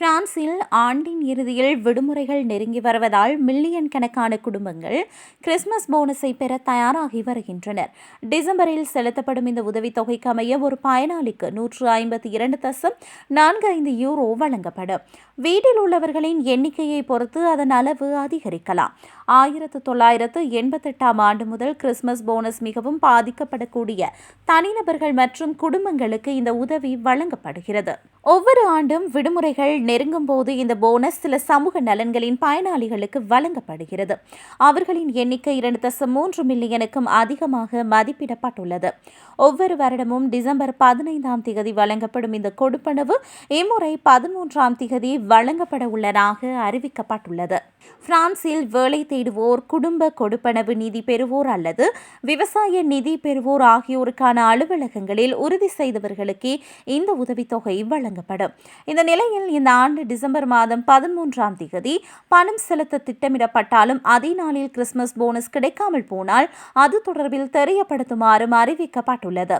பிரான்சில் ஆண்டின் இறுதியில் விடுமுறைகள் நெருங்கி வருவதால் மில்லியன் கணக்கான குடும்பங்கள் கிறிஸ்துமஸ் போனஸை பெற தயாராகி வருகின்றனர். டிசம்பரில் செலுத்தப்படும் இந்த உதவித்தொகைக்கு அமைய ஒரு பயனாளிக்கு நூற்று ஐம்பத்தி இரண்டு தசம் நான்கு ஐந்து யூரோ வழங்கப்படும். வீட்டில் உள்ளவர்களின் எண்ணிக்கையை பொறுத்து அதன் அளவு அதிகரிக்கலாம். ஆயிரத்து தொள்ளாயிரத்து எண்பத்தெட்டாம் ஆண்டு முதல் கிறிஸ்துமஸ் போனஸ் மிகவும் பாதிக்கப்படக்கூடிய தனிநபர்கள் மற்றும் குடும்பங்களுக்கு இந்த உதவி வழங்கப்படுகிறது. ஒவ்வொரு ஆண்டும் விடுமுறைகள் நெருங்கும் போது இந்த போனஸ் சில சமூக நலன்களின் பயனாளிகளுக்கு வழங்கப்படுகிறது. அவர்களின் எண்ணிக்கை இரண்டு தசம் மூன்று மில்லியனுக்கும் அதிகமாக மதிப்பிடப்பட்டுள்ளது. ஒவ்வொரு வருடமும் டிசம்பர் பதினைந்தாம் திகதி வழங்கப்படும் இந்த கொடுப்பனவு இம்முறை பதிமூன்றாம் திகதி வழங்கப்பட உள்ளதாக அறிவிக்கப்பட்டுள்ளது. பிரான்சில் வேலை தேடுவோர் குடும்ப கொடுப்பனவு நிதி பெறுவோர் அல்லது விவசாய நிதி பெறுவோர் ஆகியோருக்கான அலுவலகங்களில் உறுதி செய்தவர்களுக்கே இந்த உதவித்தொகை வழங்கப்படும். இந்த நிலையில் இந்த ஆண்டு டிசம்பர் மாதம் பதிமூன்றாம் தேதி பணம் செலுத்த திட்டமிடப்பட்டாலும் அதே நாளில் கிறிஸ்துமஸ் போனஸ் கிடைக்காமல் போனால் அது தொடர்பில் தெரியப்படுத்துமாறும் அறிவிக்கப்பட்டுள்ளது.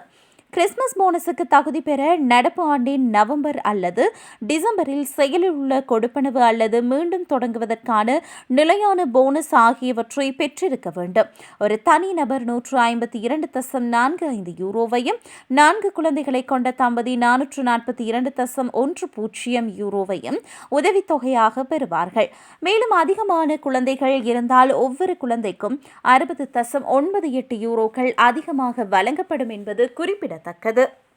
கிறிஸ்மஸ் போனஸுக்கு தகுதி பெற நடப்பு ஆண்டின் நவம்பர் அல்லது டிசம்பரில் செயலில் உள்ள கொடுப்பனவு அல்லது மீண்டும் தொடங்குவதற்கான நிலையான போனஸ் ஆகியவற்றை பெற்றிருக்க வேண்டும். ஒரு தனிநபர் நூற்று ஐம்பத்தி இரண்டு தசம் நான்கு ஐந்து யூரோவையும் நான்கு குழந்தைகளை கொண்ட தம்பதி நானூற்று நாற்பத்தி இரண்டு தசம் ஒன்று பூஜ்ஜியம் யூரோவையும் உதவித்தொகையாக பெறுவார்கள். மேலும் அதிகமான குழந்தைகள் இருந்தால் ஒவ்வொரு குழந்தைக்கும் அறுபது தசம் ஒன்பது எட்டு யூரோக்கள் அதிகமாக வழங்கப்படும் என்பது തക്കത്